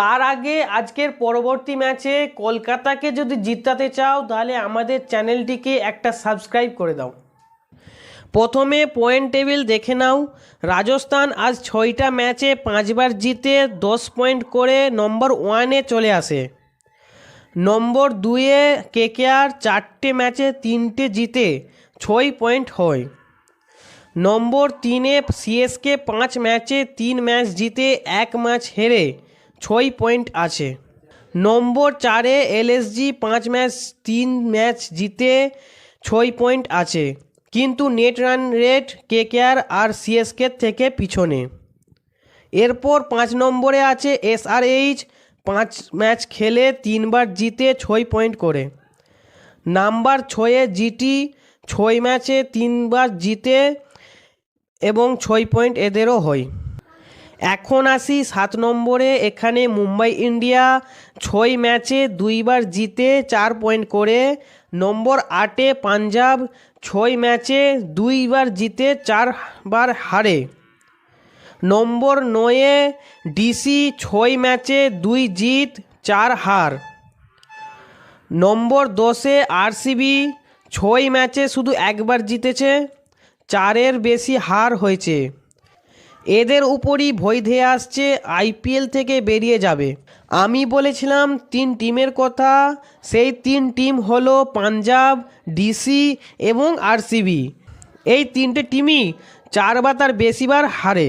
তার আগে আজকের পরবর্তী ম্যাচে কলকাতাকে যদি জিতাতে চাও, তাহলে আমাদের চ্যানেলটিকে একটা সাবস্ক্রাইব করে দাও। প্রথমে পয়েন্ট টেবিল দেখে নাও। রাজস্থান আজ ছয়টা ম্যাচে পাঁচবার জিতে দশ পয়েন্ট করে নম্বর ওয়ানে চলে আসে। নম্বর দুয়ে কেকেআর চারটে ম্যাচে তিনটে জিতে ছয় পয়েন্ট হয়। নম্বর তিনে সিএসকে পাঁচ ম্যাচে তিন ম্যাচ জিতে এক ম্যাচ হেরে ছয় পয়েন্ট আছে। নম্বর চারে এলএসজি পাঁচ ম্যাচ, তিন ম্যাচ জিতে ছয় পয়েন্ট আছে। কিন্তু নেট রান রেট কেকেআর আর সিএসকে থেকে পিছনে। এরপর পাঁচ নম্বরে আছে এসআরএইচ, পাঁচ ম্যাচ খেলে তিনবার জিতে ছয় পয়েন্ট করে। নাম্বার ছয়ে জিটি, ছয় ম্যাচে তিনবার জিতে এবং ছয় পয়েন্ট এদেরও হয়। এখন আসি সাত নম্বরে। এখানে মুম্বাই ইন্ডিয়া ছয় ম্যাচে দুইবার জিতে চার পয়েন্ট করে। নম্বর আটে পাঞ্জাব ছয় ম্যাচে দুইবার জিতে চারবার হারে। নম্বর নয়ে ডিসি ছয় ম্যাচে দুই জিত, চার হার। নম্বর দশে আরসিবি ছয় ম্যাচে শুধু একবার জিতেছে, চারের বেশি হার হয়েছে। এদের উপরই ভয় ধেয়ে আসছে আইপিএল থেকে বেরিয়ে যাবে। আমি বলেছিলাম তিন টিমের কথা, সেই তিন টিম হলো পাঞ্জাব, ডিসি এবং আরসিবি। এই তিনটে টিমই চার বা তার বেশিবার হারে।